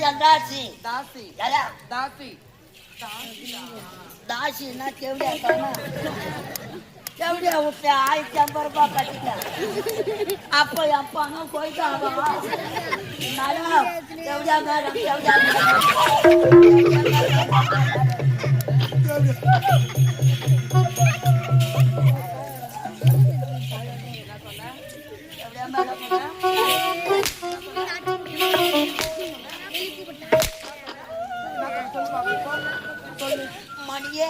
என் தாசி தாசி யாரா தாசி தாசின்னா கேவடியா தானா கேவடியா விட்டு ஆயிரத்தி ஐம்பது ரூபாய் கட்டிட்டேன் அப்போ என் பணம் போயிட்டாவா மேடம் கேவடியா மேடம் மணியே.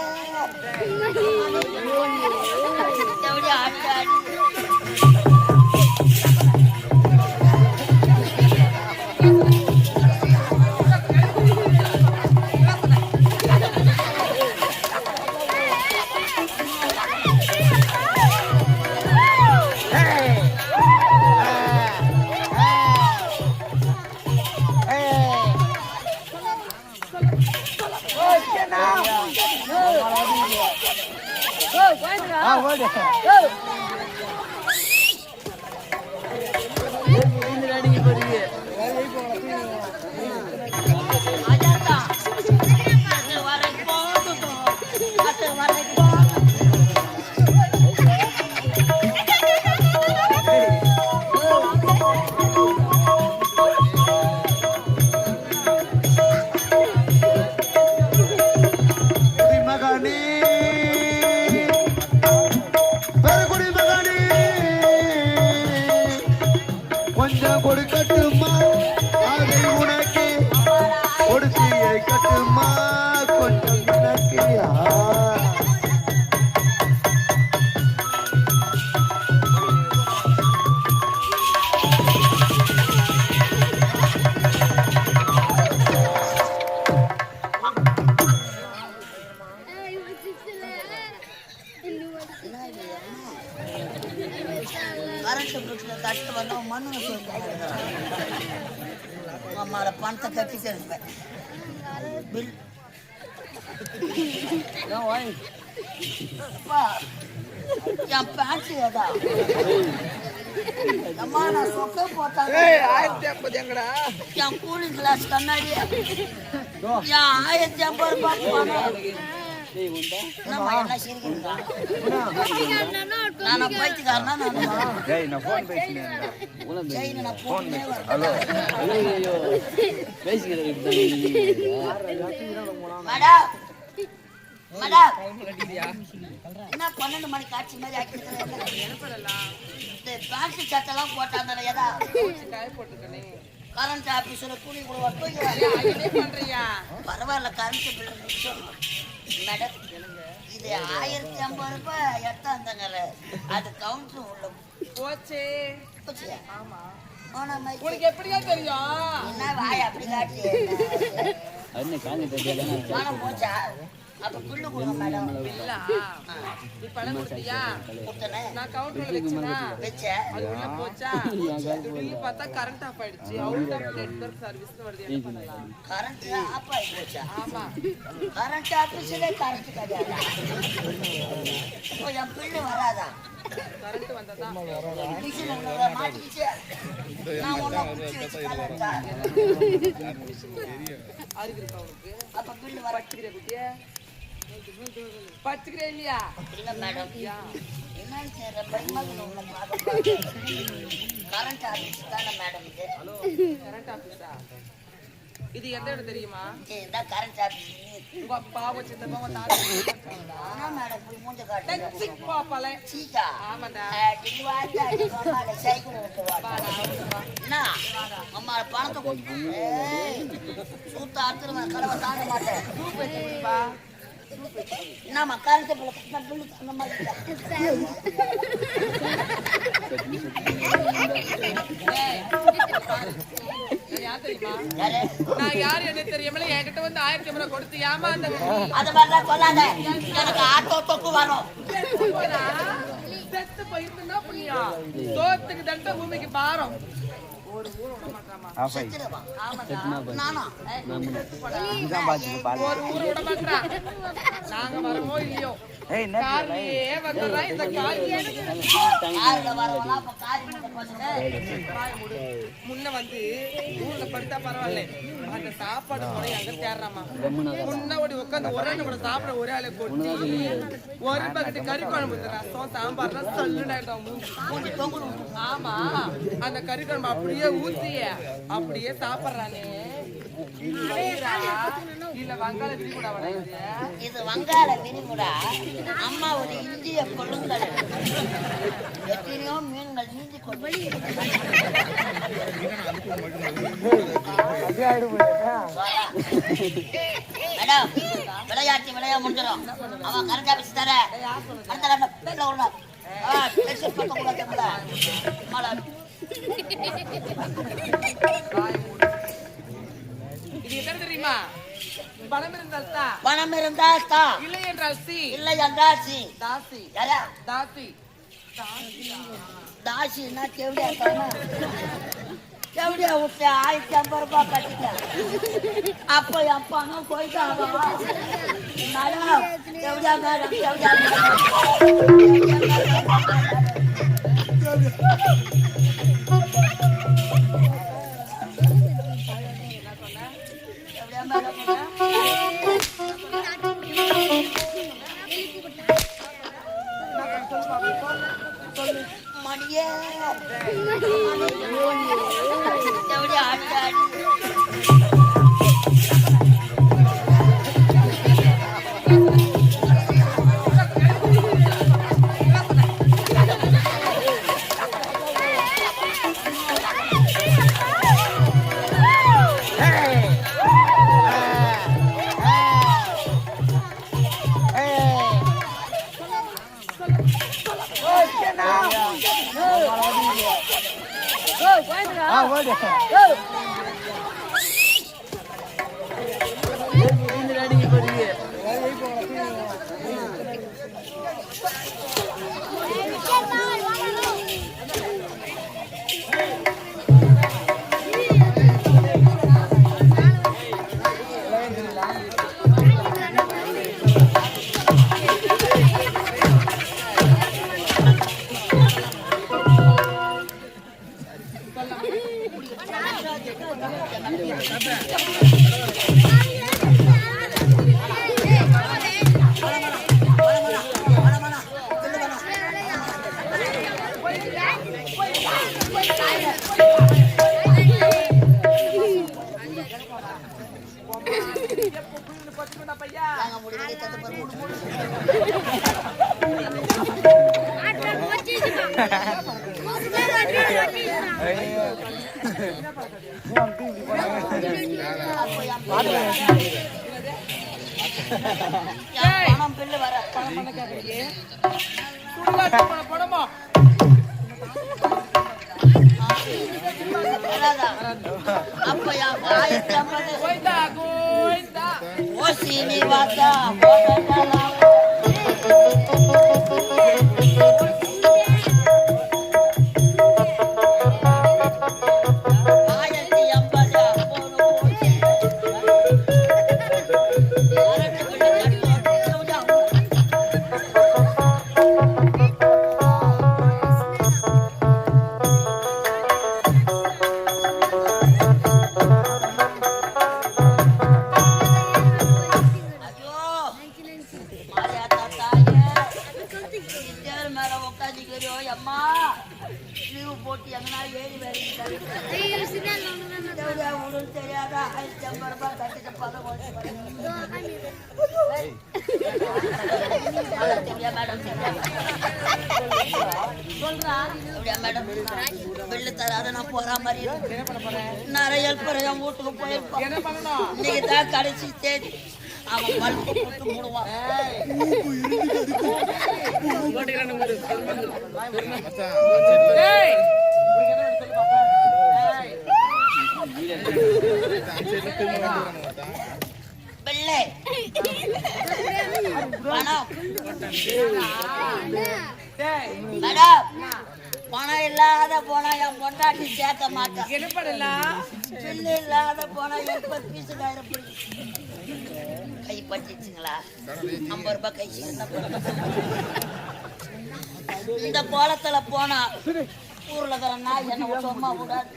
அம்மா நான் சொக்க போட்டாங்க. ஆயிரத்தி ஐம்பது எங்கடா? என் கூலிங் கிளாஸ் கண்ணாடி என் ஆயிரத்தி ஐம்பது ரூபாய் பணம். என்னம்மா என்ன பன்னெண்டு மணிக்கு ஆட்சி மாதிரி பேண்ட் சட்டெல்லாம் போட்டாங்க எதா போட்டுக்கணே கரண்ட் ஆபீஸ்ல கூலி கூட பரவாயில்ல கரண்ட் பில் மேடம் இது ஆயிரத்தி ஐம்பது ரூபாய் எடுத்தாந்தாங்கல்ல அது கவுண்டர் உள்ள போச்சே. போச்சு ஆமா. உனக்கு எப்படியா தெரியும்? என்ன வாய் அப்படி காட்டி போச்சா? அப்ப பில்லு கொடுங்க மேடம். இல்ல. நீ பணம் கொடுத்தியா? கொடுத்தனே. நான் கவுண்டர்ல வச்சேனா? வச்ச. அது உள்ள போச்சா? திடீர்னு பார்த்தா கரண்ட் ஆஃப் ஆயிடுச்சு. அவுட் ஆஃப் நெட்வொர்க் சர்வீஸ் வருது. என்ன பண்ணலாம்? கரண்ட் ஆஃப் ஆகி போச்சா? ஆமா. கரண்ட் ஆபீஸ்ல கரண்ட் கிடையாது? இப்போ என் பில்லு வராதா? கரண்ட் வந்ததா? மாட்டிக்கிச்சு. நான் ஒன்றும் குச்சி வச்சு கலண்டா அறிவு இருக்கா உனக்கு அப்ப பில்லு வர குட்டிய இல்ல மேடம்? கரண்ட் தானே இது? கரண்ட் ஆஃபீஸா இது எந்த இடம் தெரியுமா? இதுதான் கரண்ட் ஆபீஸ். உங்க தாத்தா மேடம் போய் மூஞ்ச காட்டுங்க. டச்சிக் பாப்பால சீக்கா ஆமாடா அடிக்கு வாடா சைக்கிள் என்ன? அம்மா பணத்தை கொண்டு சூத்த அறுத்துருவேன் கலவை தாங்க மாட்டேன். சூப் வச்சு குடிப்பா அந்த மாதிரி நான் யார் என்ன தெரியாமல என்கிட்ட வந்து ஆயிரத்தி ஐம்பது கொடுத்து ஏமாந்த அது மாதிரிலாம் சொல்லாத எனக்கு ஆட்டோ தொக்கு வரும் செத்து போயிருந்தா புண்ணியம் சோத்துக்கு தண்ட பூமிக்கு பாரம். நாங்க வரமோ இல்லையோ? முன்ன வந்து ஊர்ல படுத்தா பரவாயில்ல அந்த சாப்பாடு முறை எங்க தேடுறாமா முன்னாடி உட்காந்து ஒரே கூட சாப்பிட ஒரே ஆளை கொட்டி ஒரு பக்கெட் கறி குழம்பு. ரசம் சாம்பார்லாம் சொல்லுனாயிட்டோம் மூஞ்சி ஆமா அந்த கறி குழம்பு அப்படியே ஊத்திய அப்படியே சாப்பிடுறானே இது வங்காள விரிகுடா அம்மா ஒரு இந்திய கொள்ளுங்கள் எத்தனையோ மீன்கள் நீந்தி கொண்டு மேடம் விளையாட்டு விளையா முடிஞ்சிடும். அவன் கரெக்டா பேசி தர அடுத்த ரெண்டு ஆ, பெருசு பக்கம் கூட தெரியல. மலர். இது என்ன தெரியுமா? பணம் இருந்தால் தான் பணம் இருந்தால் தா. இல்லை என்றால் சி. இல்லை என்றால் சி. தாசி. யாரா? தாசி. தாசின்னா செவிடியா இருக்கானா செவிடியா விட்டு ஆயிரத்தி ஐம்பது ரூபாய் கட்டிட்டேன் அப்ப என் பணம் மேடம் மேடம் மணியே பாரு என் பணம் பில்லு வர படமா என் ஆயிரத்தி ஐம்பது கோயிந்தா கோயிந்தா ஓ சீனிவாசா நிறைய வீட்டுக்கு போயிருப்பான் இன்னைக்கு தான் கடைசி தேதி அவன் பல்பு போட்டு மூடுவான் ஏய் உனக்கு என்ன வேணும் சொல்லு பாப்பா ஏய் பணம் மேடம் பணம் இல்லாத போனால் என் பொண்டாட்டி சேர்க்க மாட்டான் என்ன இல்லாத போனா எப்ப பீஸுக்காயிரம் கை பட்டுச்சுங்களா ஐம்பது ரூபாய் கை சேர்ந்தா இந்த கோலத்துல போனா ஊர்ல என்ன சும்மா விடாது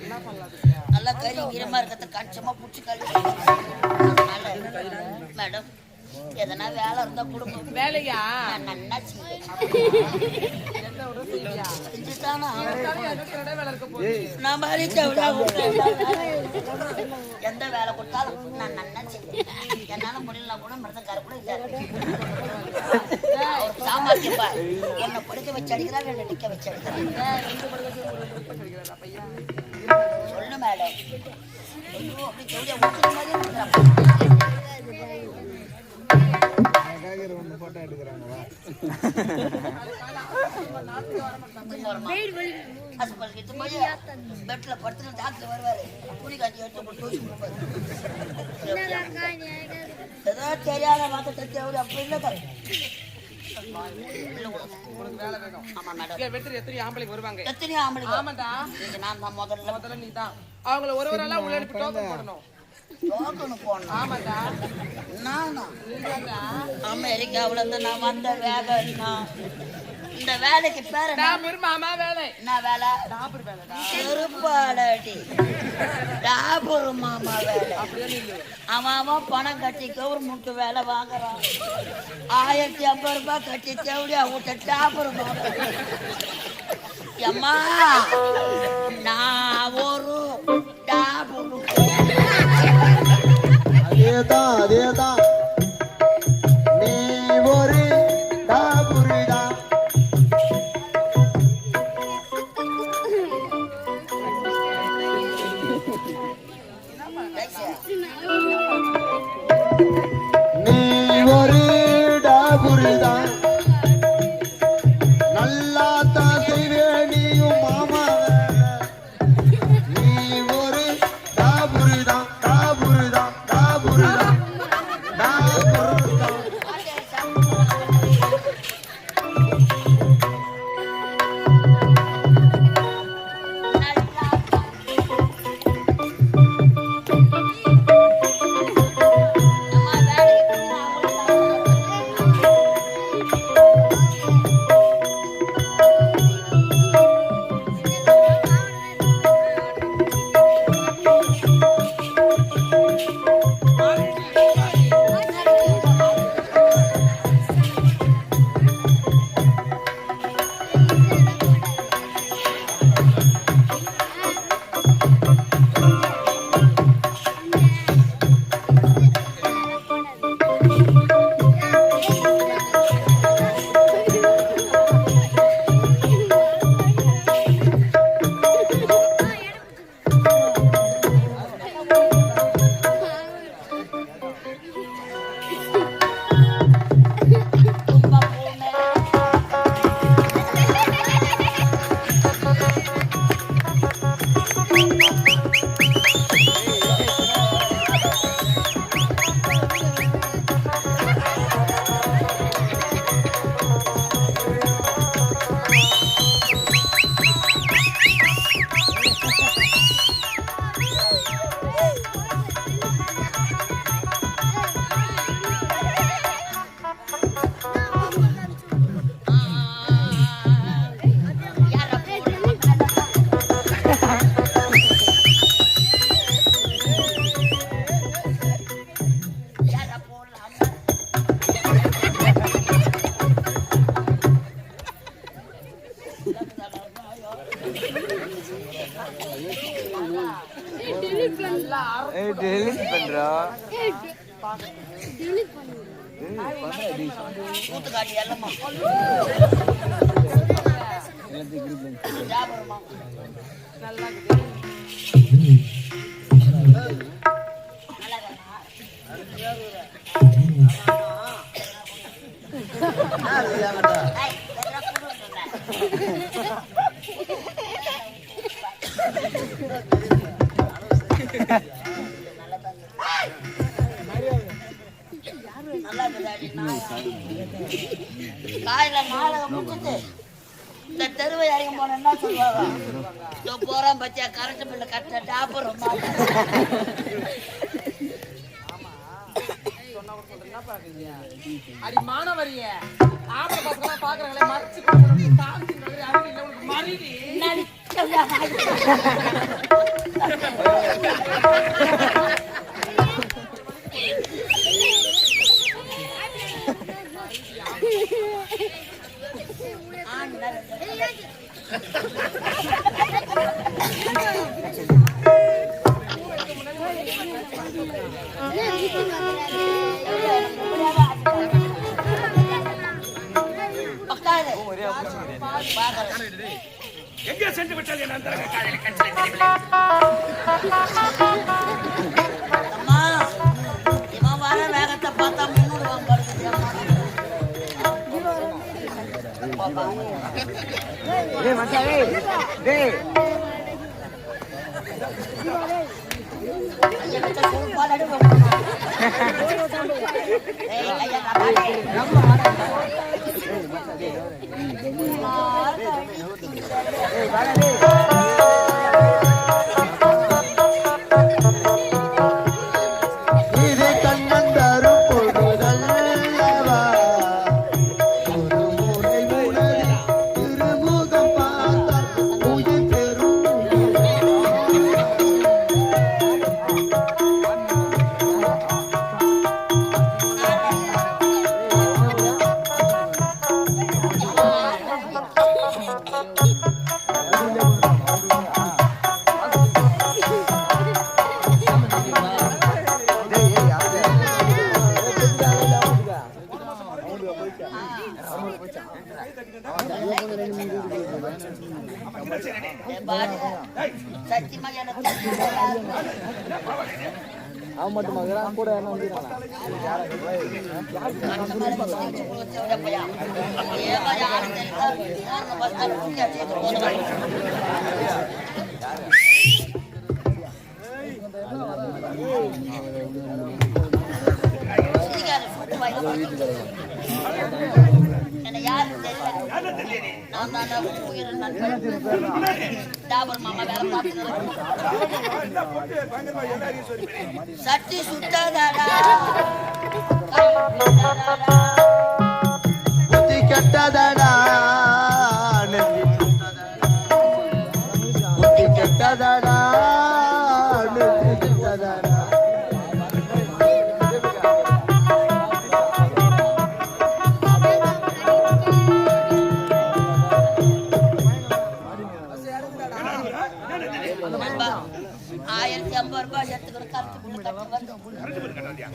நல்லா கறி வீரமா இருக்கிறத கச்சமா பிடிச்சி கழுவி. மேடம் எதனா வேலை இருந்தா கொடுங்க. வேலையா? போகுது. நான் எந்த வேலை கொடுத்தாலும் நான் நன்னா செய்வேன். என்னால முடியல கூட மருந்தக்கார கூட இல்ல அவர் சாமர்த்தியப்பா என்னை படிக்க வச்சு அடிக்கிறார் என்னை நிக்க வச்சு அடிக்கிறார். சொல்லு மேடம். தேவையா ஊத்துற மாதிரியே ஊத்துறாப்பா. ஹாஸ்பிட்டலுக்கு போய் பெட்ல படுத்துட்டு டாக்டர் வருவாரு குடி காஞ்சி எடுத்து போட்டு தூசி ஏதோ தெரியாத வார்த்தை தேவை அப்படி இல்லை அவங்கள ஒரு ஒரு உள்ள அனுப்பி டோக்கன் போடணும். அமெரிக்காவுல இருந்து நான்? வந்த வேலை நான் இந்த வேலைக்கு பேர் மாமா வேலை. என்ன வேலை? டாபர் வேலைடா. செருப்பாடடி டாபுரு மாமா வேலை. அவன் அவன் பணம் கட்டி கவர்மெண்ட் வேலை வாங்குறான். ஆயிரத்தி ஐம்பது ரூபாய் கட்டி தேவடியா விட்ட டாபுரு மாமா. அம்மா கூத்துக்காட்டி எல்லம்மா நல்லா இருக்குது நல்லா இருக்கா? ஏய், எதுனா கூட்டு வந்திருந்தேன். நல்லா இருக்குதாடி நாயா? காலையில நாடகம் முடிச்சிட்டு இந்த தெருவை இறங்கி போன என்ன சொல்லுவாங்க போறான் பத்தியா கரண்ட் பில்லு கட்ட டாப்பர் பாக்குறீங்க? அடி மானவரியே ஆம்பளை பசங்க பாக்குறாங்களே மறைச்சு மறிடி. இது வந்துடுறான் என்ன யாரு தெரியல நான் தான் உயிர் டாபர் மாமா வேலை சட்டி சுட்டாதாடா புத்தி கெட்டதாடா. புத்தி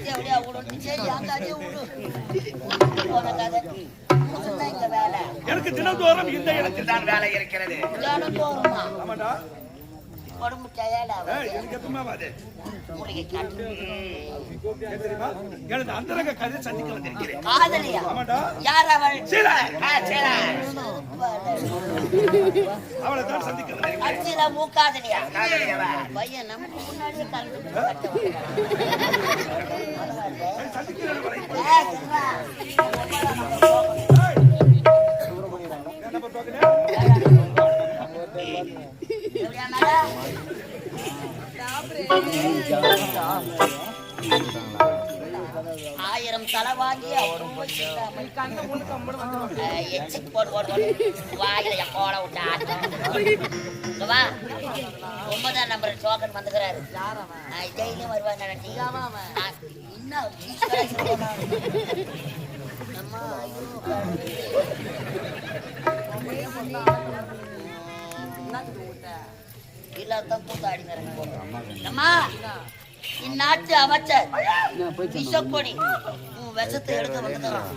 எப்படியா விடு சரி அந்த அடியே விடு போன கதை இங்க வேலை எனக்கு தினந்தோறும் இந்த இடத்தில் தான் வேலை இருக்கிறது. ஆமாடா. உடம்பு எனது அந்தரங்க கதை சந்திக்க வந்திருக்கிறேன். காதலியா? யார் அவள்? சீலா. அவளை தான் சந்திக்க வந்திருக்கிறேன். மூக்காதலியா பையன் நம்ம முன்னாடியே கலந்து ஆயிரம் தலை வாங்கி அவரும் போய் போட்டு போட்டு வாயில கோல விட்டு. ஆட்டம். ஒன்பதாம் நம்பர் டோக்கன் வந்துக்கிறாரு. டெய்லியும் வருவாங்க இன்னும் ஈஸ்வரன் சொல்லுவாங்க. அம்மா, ஐயோ, இல்லாதான் கூத்தாடிங்கிறாங்க அம்மா இந்நாட்டு அமைச்சர் விஷக்கொடி உன் விஷத்தை எடுக்க வந்துக்கிறான்